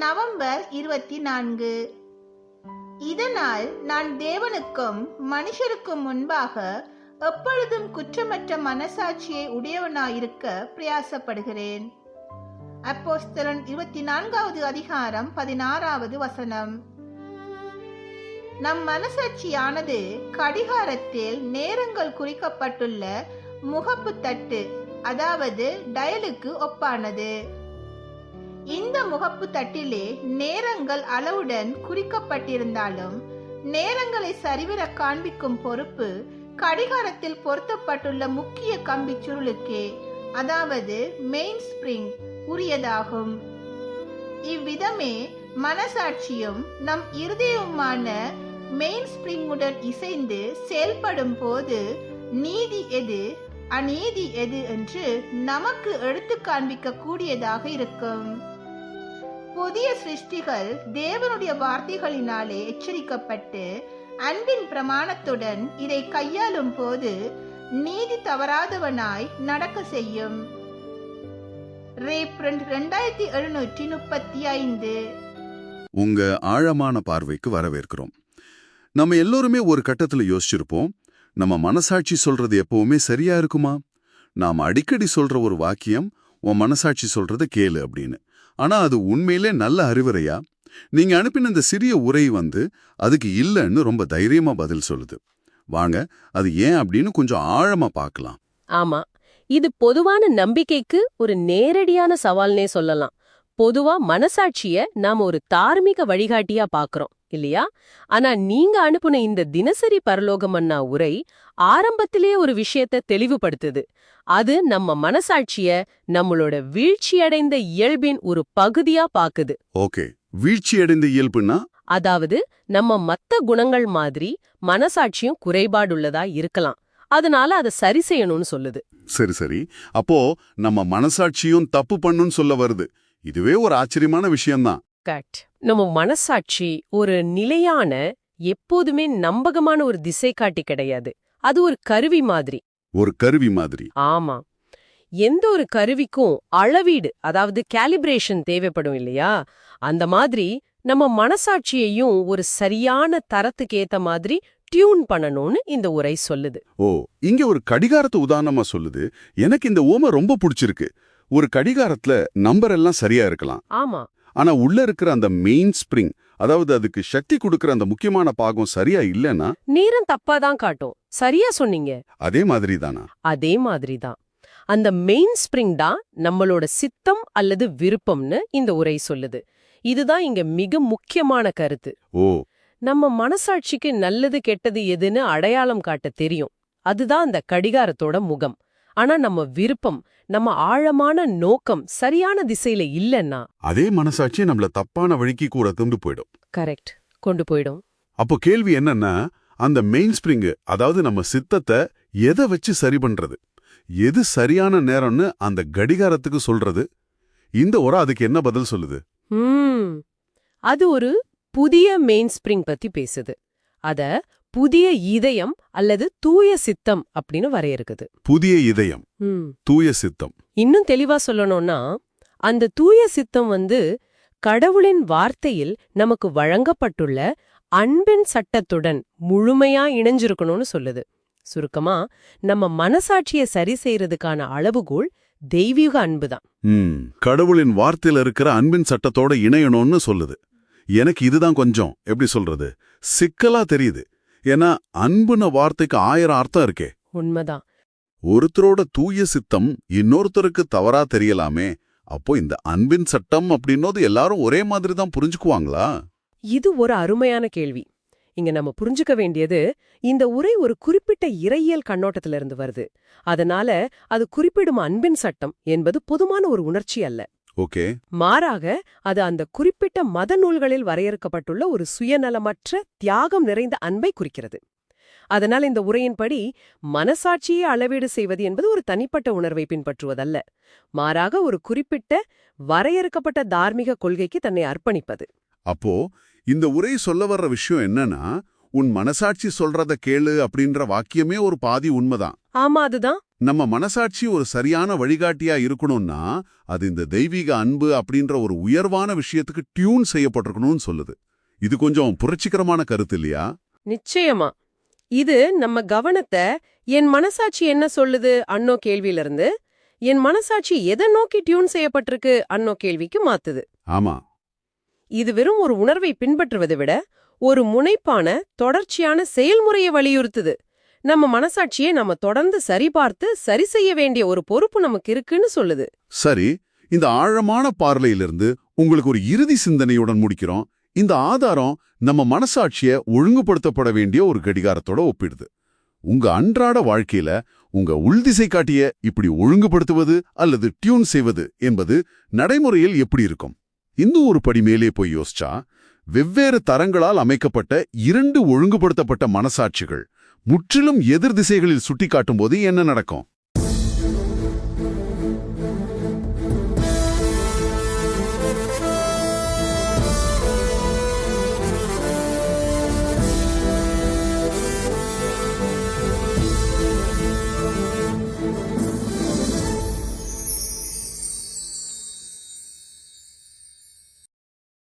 November இருபத்தி நான்கு இதனால் நான் தேவனுக்கும் மனுஷருக்கும் முன்பாக எப்பொழுதும் குற்றமற்ற மனசாட்சியை உடையவனாயிருக்க பிரயாசப்படுகிறேன் அப்போஸ்தலன் இருபத்தி நான்காவது அதிகாரம் பதினாறாவது வசனம் நம் மனசாட்சியானது கடிகாரத்தில் நேரங்கள் குறிக்கப்பட்டுள்ள முகப்பு தட்டு அதாவது டயலுக்கு ஒப்பானது. இந்த முகப்பு தட்டிலே நேரங்கள் அளவுடன் குறிக்கப்பட்டிருந்தாலும் நேரங்களை சரிவர காண்பிக்கும் பொறுப்பு கடிகாரத்தில் பொருத்தப்பட்டுள்ள முக்கிய கம்பி சுருளுக்கே அதாவது மெயின் ஸ்பிரிங் உரியதாகும். இவ்விதமே மனசாட்சியும் நம் இருதயமான மெயின் ஸ்பிரிங்குடன் இசைந்து செயல்படும் போது நீதி எது? அநீதி எது என்று நமக்கு எடுத்து காண்பிக்க கூடியதாக இருக்கும். புதிய சிருஷ்டிகள் தேவனுடைய வார்த்தைகளினாலே எச்சரிக்கப்பட்டு அன்பின் பிரமாணத்துடன் இதை கையாளும் போது நீதி தவறாதவனாய் நடக்க செய்யும். ரெண்டாயிரத்தி எழுநூற்றி முப்பத்தி ஐந்து. உங்க ஆழமான பார்வைக்கு வரவேற்கிறோம். நம்ம எல்லோருமே ஒரு கட்டத்துல யோசிச்சிருப்போம் நம்ம மனசாட்சி சொல்றது எப்பவுமே சரியா இருக்குமா? நாம் அடிக்கடி சொல்ற ஒரு வாக்கியம் உன் மனசாட்சி சொல்றத கேளு அப்படின்னு. ஆனா அது உண்மையிலே நல்ல அறிவுரையா? நீங்க அனுப்பின இந்த சிறிய உரை வந்து அதுக்கு இல்லைன்னு ரொம்ப தைரியமா பதில் சொல்லுது. வாங்க அது ஏன் அப்படின்னு கொஞ்சம் ஆழமா பார்க்கலாம். ஆமா. இது பொதுவான நம்பிக்கைக்கு ஒரு நேரடியான சவால்னே சொல்லலாம். பொதுவா மனசாட்சிய நாம ஒரு தார்மீக வழிகாட்டியா பாக்குறோம். இல்லையா? ஆனா நீங்க அனுப்புன இந்த தினசரி பரலோகமன்னா உரை ஆரம்பத்திலே ஒரு விஷயத்த தெளிவுபடுத்துது. அது நம்ம மனசாட்சிய நம்மளோட வீழ்ச்சியடைந்த இயல்பின் ஒரு பகுதியா பாக்குது. ஓகே. வீழ்ச்சியடைந்த இயல்புன்னா? அதாவது நம்ம மத்த குணங்கள் மாதிரி மனசாட்சியும் குறைபாடுள்ளதா இருக்கலாம். அதனால அதை சரி செய்யணும்னு சொல்லுது. சரி சரி. அப்போ நம்ம மனசாட்சியும் தப்பு பண்ணுன்னு சொல்ல வருது. இதுவே ஒரு ஆச்சரியமான விஷயம்தான். கட் நம்ம மனசாட்சி ஒரு நிலையான எப்போதுமே நம்பகமான ஒரு திசை காட்டி கிடையாது. அது ஒரு கருவி மாதிரி. ஒரு கருவி மாதிரி. ஆமா. எந்த ஒரு கருவிக்கும் அளவீடு அதாவது கேலிப்ரேஷன் தேவைப்படும் இல்லையா? அந்த மாதிரி நம்ம மனசாட்சியையும் ஒரு சரியான தரத்துக்கு ஏத்த மாதிரி டியூன் பண்ணணும்னு இந்த உரை சொல்லுது. ஓ இங்க ஒரு கடிகாரத்தை உதாரணமா சொல்லுது. எனக்கு இந்த ஓமை ரொம்ப பிடிச்சிருக்கு. ஒரு கடிகாரத்துல நம்பர் எல்லாம் சரியா இருக்கலாம். ஆமா. ஆனா உள்ள இருக்கிற அந்த மெயின் ஸ்ப்ரிங் அதாவது அதுக்கு சக்தி கொடுக்கிற அந்த முக்கியமான பாகம் சரியா இல்லைன்னா நேரம் தப்பா தான் காட்டும். சரியா சொன்னீங்க. அதே மாதிரி தானா? அதே மாதிரி தான். அந்த மெயின் ஸ்ப்ரிங் தான் நம்மளோட சித்தம் அல்லது விருப்பம்னு இந்த உரை சொல்லுது. இதுதான் இங்க மிக முக்கியமான கருத்து. ஓ. நம்ம மனசாட்சிக்கு நல்லது கெட்டது எதுன்னு அடையாளம் காட்ட தெரியும். அதுதான் அந்த கடிகாரத்தோட முகம். ஆனா நம்ம விருப்பம் நம்ம ஆழமான நோக்கம் சரியான திசையில இல்லைன்னா அதே மனசாட்சி நம்மள தப்பான வழிக்கு கூட கொண்டு போயிடும். கரெக்ட். கொண்டு போயிடும். அப்போ கேள்வி என்னன்னா அந்த மெயின் ஸ்ப்ரிங் அதாவது நம்ம சித்தத்தை எதை வச்சு சரி பண்றது? எது சரியான நேரம்னு அந்த கடிகாரத்துக்கு சொல்றது? இந்த உரை அதுக்கு என்ன பதில் சொல்லுது? அது ஒரு புதிய மெயின் ஸ்ப்ரிங் பத்தி பேசுது. அத புதிய இதயம் அல்லது தூய சித்தம் அப்படின்னு வரையறுக்குது. புதிய இதயம். தூய சித்தம். இன்னும் தெளிவா சொல்லணும்னா அந்த தூய சித்தம் வந்து கடவுளின் வார்த்தையில் நமக்கு வழங்கப்பட்டுள்ள அன்பின் சட்டத்துடன் முழுமையா இணைஞ்சிருக்கணும்னு சொல்லுது. சுருக்கமா நம்ம மனசாட்சியை சரி செய்யறதுக்கான அளவுகோல் தெய்வீக அன்புதான் கடவுளின் வார்த்தையில இருக்கிற அன்பின் சட்டத்தோட இணையணும்னு சொல்லுது. எனக்கு இதுதான் கொஞ்சம். எப்படி சொல்றது? சிக்கலா தெரியுது. ஏன்னா அன்புன வார்த்தைக்கு ஆயிரம் அர்த்தம் இருக்கே. உண்மைதான். ஒருத்தரோட தூய சித்தம் இன்னொருத்தருக்கு தவறா தெரியலாமே அப்போ இந்த அன்பின் சட்டம் அப்படின்னோது எல்லாரும் ஒரே மாதிரி தான் புரிஞ்சுக்குவாங்களா? இது ஒரு அருமையான கேள்வி. இங்க நம்ம புரிஞ்சுக்க வேண்டியது இந்த உரை ஒரு குறிப்பிட்ட இறையியல் கண்ணோட்டத்திலிருந்து வருது. அதனால அது குறிப்பிடும் அன்பின் சட்டம் என்பது பொதுமான ஒரு உணர்ச்சி அல்ல. ஓகே. மாறாக அது அந்த குறிப்பிட்ட மத நூல்களில் வரையறுக்கப்பட்டுள்ள ஒரு சுயநலமற்ற தியாகம் நிறைந்த அன்பை குறிக்கிறது. அதனால் இந்த உரையின்படி மனசாட்சியை அளவீடு செய்வது என்பது ஒரு தனிப்பட்ட உணர்வை பின்பற்றுவதல்ல. மாறாக ஒரு குறிப்பிட்ட வரையறுக்கப்பட்ட தார்மீக கொள்கைக்கு தன்னை அர்ப்பணிப்பது. அப்போ இந்த உரை சொல்ல வர்ற விஷயம் என்னன்னா உன் மனசாட்சி சொல்றத கேளு அப்படின்ற வாக்கியமே ஒரு பாதி உண்மைதான். ஆமா அதுதான். நம்ம மனசாட்சி ஒரு சரியான வழிகாட்டியா இருக்கணும்னா அது இந்த தெய்வீக அன்பு அப்படின்ற ஒரு உயர்வான விஷயத்துக்கு டியூன் செய்யப்பட்டிருக்கணும்னு சொல்லுது. இது கொஞ்சம் புரட்சிகரமான கருத்து இல்லையா? நிச்சயமா. இது நம்ம கவனத்தை என் மனசாட்சி என்ன சொல்லுது அன்னோ கேள்வியிலிருந்து என் மனசாட்சி எதை நோக்கி டியூன் செய்யப்பட்டிருக்கு அன்னோ கேள்விக்கு மாத்துது. ஆமா. இது வெறும் ஒரு உணர்வை பின்பற்றுவதை விட ஒரு முனைப்பான தொடர்ச்சியான செயல்முறையை வலியுறுத்துது. நம்ம மனசாட்சியை நம்ம தொடர்ந்து சரிபார்த்து சரி செய்ய வேண்டிய ஒரு பொறுப்பு நமக்கு இருக்குன்னு சொல்லுது. சரி இந்த ஆழமான பார்வையிலிருந்து உங்களுக்கு ஒரு இறுதி சிந்தனையுடன் முடிக்கிறோம். இந்த ஆதாரம் நம்ம மனசாட்சிய ஒழுங்குபடுத்தப்பட வேண்டிய ஒரு கடிகாரத்தோட ஒப்பிடுது. உங்க அன்றாட வாழ்க்கையில உங்க உள்திசை காட்டிய இப்படி ஒழுங்குபடுத்துவது அல்லது டியூன் செய்வது என்பது நடைமுறையில் எப்படி இருக்கும்? இன்னும் ஒரு படி மேலே போய் யோசிச்சா வெவ்வேறு தரங்களால் அமைக்கப்பட்ட இரண்டு ஒழுங்குபடுத்தப்பட்ட மனசாட்சிகள் முற்றிலும் எதிர் திசைகளில் சுட்டிக்காட்டும் போது என்ன நடக்கும்?